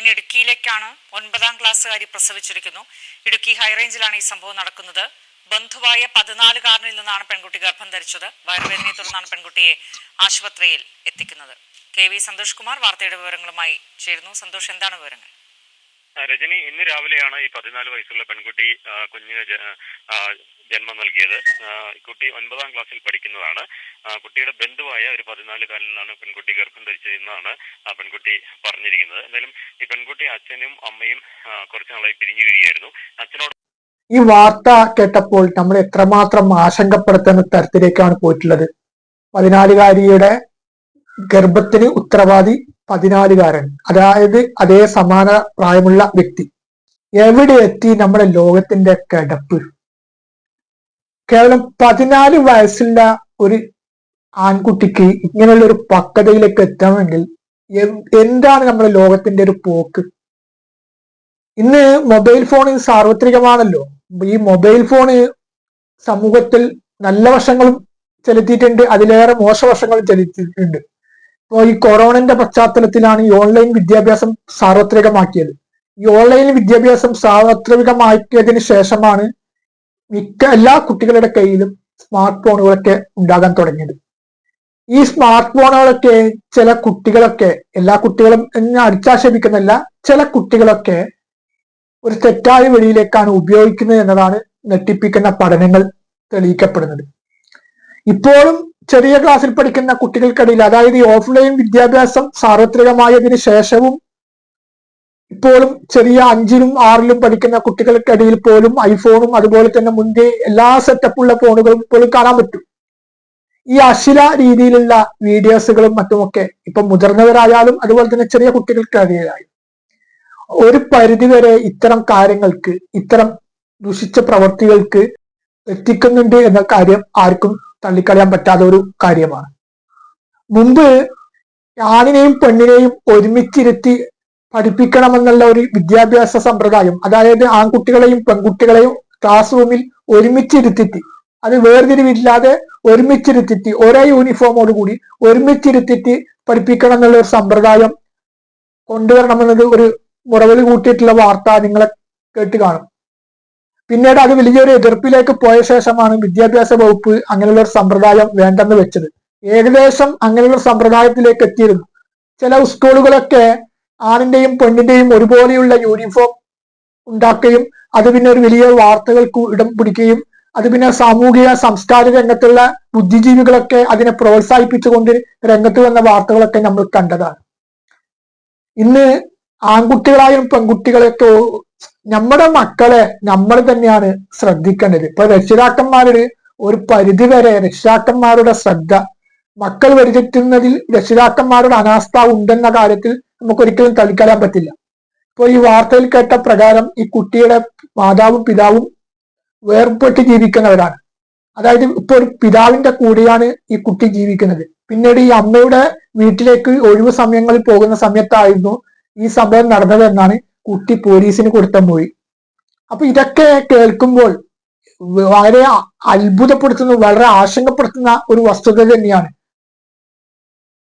ഇനി ഇടുക്കിയിലേക്കാണ് ഒൻപതാം ക്ലാസ്സുകാരി പ്രസവിച്ചിരിക്കുന്നു. ഇടുക്കി ഹൈറേഞ്ചിലാണ് ഈ സംഭവം നടക്കുന്നത്. ബന്ധുവായ പതിനാലുകാരനിൽ നിന്നാണ് പെൺകുട്ടി ഗർഭം ധരിച്ചത്. വയറുവേദനയെ തുടർന്നാണ് പെൺകുട്ടിയെ ആശുപത്രിയിൽ എത്തിക്കുന്നത്. കെ വി സന്തോഷ് കുമാർ വാർത്തയുടെ വിവരങ്ങളുമായി ചേരുന്നു. സന്തോഷ് എന്താണ് വിവരങ്ങൾ? രജനി ഇന്ന് രാവിലെയാണ് ഈ പതിനാല് വയസ്സുള്ള പെൺകുട്ടി കുഞ്ഞിന് ജന്മം നൽകിയത്. കുട്ടി ഒൻപതാം ക്ലാസ്സിൽ പഠിക്കുന്നതാണ്. കുട്ടിയുടെ ബന്ധുവായ ഒരു പതിനാലുകാരനാണ് പെൺകുട്ടി ഗർഭം ധരിച്ചതെന്നാണ് ആ പെൺകുട്ടി പറഞ്ഞിരിക്കുന്നത്. എന്തായാലും ഈ പെൺകുട്ടി അച്ഛനും അമ്മയും കുറച്ചു നാളായി പിരിഞ്ഞു കഴിയായിരുന്നു അച്ഛനോട് ഈ വാർത്ത കേട്ടപ്പോൾ നമ്മൾ എത്രമാത്രം ആശങ്കപ്പെടുത്തുന്ന തരത്തിലേക്കാണ് പോയിട്ടുള്ളത്. പതിനാലുകാരിയുടെ ഗർഭത്തിന് ഉത്തരവാദി പതിനാലുകാരൻ. അതായത് അതേ സമാന പ്രായമുള്ള വ്യക്തി. എവിടെ എത്തി നമ്മുടെ ലോകത്തിന്റെ കിടപ്പ്? കേവലം പതിനാല് വയസ്സുള്ള ഒരു ആൺകുട്ടിക്ക് ഇങ്ങനെയുള്ള ഒരു പക്വതയിലേക്ക് എത്തണമെങ്കിൽ എന്താണ് നമ്മുടെ ലോകത്തിന്റെ ഒരു പോക്ക്? ഇന്ന് മൊബൈൽ ഫോൺ സാർവത്രികമാണല്ലോ. ഈ മൊബൈൽ ഫോണ് സമൂഹത്തിൽ നല്ല വശങ്ങളും ചെലുത്തിയിട്ടുണ്ട്. അതിലേറെ മോശവശങ്ങളും ചെലുത്തിയിട്ടുണ്ട് ഈ കൊറോണന്റെ പശ്ചാത്തലത്തിലാണ് ഈ ഓൺലൈൻ വിദ്യാഭ്യാസം സാർവത്രികമാക്കിയത്. ഈ ഓൺലൈൻ വിദ്യാഭ്യാസം സാർവത്രികമാക്കിയതിന് ശേഷമാണ് മിക്ക എല്ലാ കുട്ടികളുടെ കയ്യിലും സ്മാർട്ട് ഫോണുകളൊക്കെ ഉണ്ടാകാൻ തുടങ്ങിയത്. ഈ സ്മാർട്ട് ഫോണുകളൊക്കെ ചില കുട്ടികളൊക്കെ എല്ലാ കുട്ടികളും എന്ന് അടിച്ചാക്ഷേപിക്കുന്നില്ല ചില കുട്ടികളൊക്കെ ഒരു തെറ്റായ വഴിയിലേക്കാണ് ഉപയോഗിക്കുന്നത് എന്നതാണ് ഞെട്ടിപ്പിക്കുന്ന പഠനങ്ങൾ തെളിയിക്കപ്പെടുന്നത്. ഇപ്പോഴും ചെറിയ ക്ലാസ്സിൽ പഠിക്കുന്ന കുട്ടികൾക്കിടയിൽ അതായത് ഈ ഓഫ്ലൈൻ വിദ്യാഭ്യാസം സാർവത്രികമായതിനു ശേഷവും ഇപ്പോഴും ചെറിയ അഞ്ചിലും ആറിലും പഠിക്കുന്ന കുട്ടികൾക്കിടയിൽ പോലും ഐഫോണും അതുപോലെ തന്നെ മുൻപേ എല്ലാ സെറ്റപ്പുള്ള ഫോണുകളും ഇപ്പോഴും കാണാൻ പറ്റും. ഈ അശില രീതിയിലുള്ള വീഡിയോസുകളും മറ്റുമൊക്കെ ഇപ്പൊ മുതിർന്നവരായാലും അതുപോലെ തന്നെ ചെറിയ കുട്ടികൾക്കിടയിലായാലും ഒരു പരിധിവരെ ഇത്തരം കാര്യങ്ങൾക്ക് ഇത്തരം ദുഷിച്ച പ്രവൃത്തികൾക്ക് എത്തിക്കുന്നുണ്ട് എന്ന കാര്യം ആർക്കും തള്ളിക്കളയാൻ പറ്റാത്ത ഒരു കാര്യമാണ്. മുമ്പ് ആണിനെയും പെണ്ണിനെയും ഒരുമിച്ചിരുത്തി പഠിപ്പിക്കണമെന്നുള്ള ഒരു വിദ്യാഭ്യാസ സമ്പ്രദായം അതായത് ആൺകുട്ടികളെയും പെൺകുട്ടികളെയും ക്ലാസ് റൂമിൽ ഒരുമിച്ചിരുത്തിട്ട് അത് വേർതിരിവില്ലാതെ ഒരുമിച്ചിരുത്തിട്ട് ഒരേ യൂണിഫോമോട് കൂടി ഒരുമിച്ചിരുത്തിട്ട് പഠിപ്പിക്കണം എന്നുള്ള ഒരു സമ്പ്രദായം കൊണ്ടുവരണമെന്നത് ഒരു മുറവിൽ കൂട്ടിയിട്ടുള്ള വാർത്ത നിങ്ങളെ കേട്ട് കാണും. പിന്നീട് അത് വലിയൊരു എതിർപ്പിലേക്ക് പോയ ശേഷമാണ് വിദ്യാഭ്യാസ വകുപ്പ് അങ്ങനെയുള്ള ഒരു സമ്പ്രദായം വേണ്ടെന്ന് വെച്ചത്. ഏകദേശം അങ്ങനെയുള്ള സമ്പ്രദായത്തിലേക്ക് എത്തിയിരുന്നു. ചില സ്കൂളുകളൊക്കെ ആണിന്റെയും പെണ്ണിന്റെയും ഒരുപോലെയുള്ള യൂണിഫോം ഉണ്ടാക്കുകയും അത് പിന്നെ ഒരു വലിയ വാർത്തകൾക്ക് ഇടം പിടിക്കുകയും അത് പിന്നെ സാമൂഹിക സാംസ്കാരിക രംഗത്തുള്ള ബുദ്ധിജീവികളൊക്കെ അതിനെ പ്രോത്സാഹിപ്പിച്ചുകൊണ്ട് രംഗത്ത് വന്ന വാർത്തകളൊക്കെ നമ്മൾ കണ്ടതാണ്. ഇന്ന് ആൺകുട്ടികളായും പെൺകുട്ടികളെയൊക്കെ നമ്മുടെ മക്കളെ നമ്മൾ തന്നെയാണ് ശ്രദ്ധിക്കേണ്ടത്. ഇപ്പൊ രക്ഷിതാക്കന്മാരുടെ ഒരു പരിധി വരെ രക്ഷിതാക്കന്മാരുടെ ശ്രദ്ധ മക്കൾ വരുത്തുന്നതിൽ രക്ഷിതാക്കന്മാരുടെ അനാസ്ഥ ഉണ്ടെന്ന കാര്യത്തിൽ നമുക്ക് ഒരിക്കലും തളിക്കലാൻ പറ്റില്ല. ഇപ്പോൾ ഈ വാർത്തയിൽ കേട്ട പ്രകാരം ഈ കുട്ടിയുടെ മാതാവും പിതാവും വേർപെട്ട് ജീവിക്കുന്നവരാണ്. അതായത് ഇപ്പോൾ ഒരു പിതാവിന്റെ കൂടെയാണ് ഈ കുട്ടി ജീവിക്കുന്നത്. പിന്നീട് ഈ അമ്മയുടെ വീട്ടിലേക്ക് ഒഴിവു സമയങ്ങളിൽ പോകുന്ന സമയത്തായിരുന്നു ഈ സംഭവം നടന്നതെന്നാണ് കുട്ടി പോലീസിന് കൊടുത്ത മൊഴി അപ്പൊ ഇതൊക്കെ കേൾക്കുമ്പോൾ വളരെ അത്ഭുതപ്പെടുത്തുന്ന വളരെ ആശങ്കപ്പെടുത്തുന്ന ഒരു വസ്തുത തന്നെയാണ്.